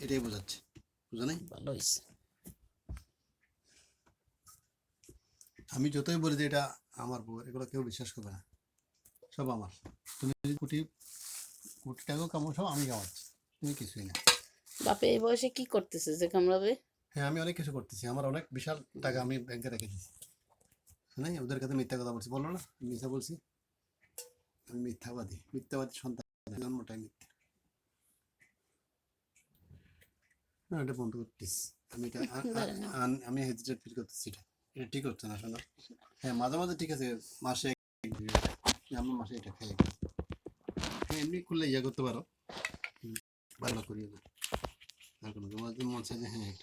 এটাই বোঝাচ্ছে। বুঝো নাই? ভালো হয়েছে আমি যতই বলি যে এটা আমার বউ এগুলো কেউ বিশ্বাস করবে না। সব আমার। তুমি যদি কোটি কোটি টাকাও কামাও সব আমি কামাচ্ছি। তুমি কিছুই না। বাপে এই বয়সে কি করতেছে যে কামড়াবে? হ্যাঁ আমি অনেক কিছু করতেছি। আমার অনেক বিশাল টাকা আমি ব্যাংকে রেখে দিয়েছি নাই? ওদের কাছে মিথ্যা কথা বলছি। বলো না মিথ্যা বলছি। আমি মিথ্যাবাদী। মিথ্যাবাদী সন্তান। জন্মটাই মিথ্যা। না এটা বন্ধ করতেছি আমি এটা আমি হেজিটেট ফিল করতেছি এটা এটা ঠিক হচ্ছে না শোনো। হ্যাঁ মাঝে মাঝে ঠিক আছে মাসে আমার মাসে এটা খাই। হ্যাঁ এমনি করলে ইয়ে করতে পারো। ভালো করিও না। আর কোনো তোমার মন চাই যে হ্যাঁ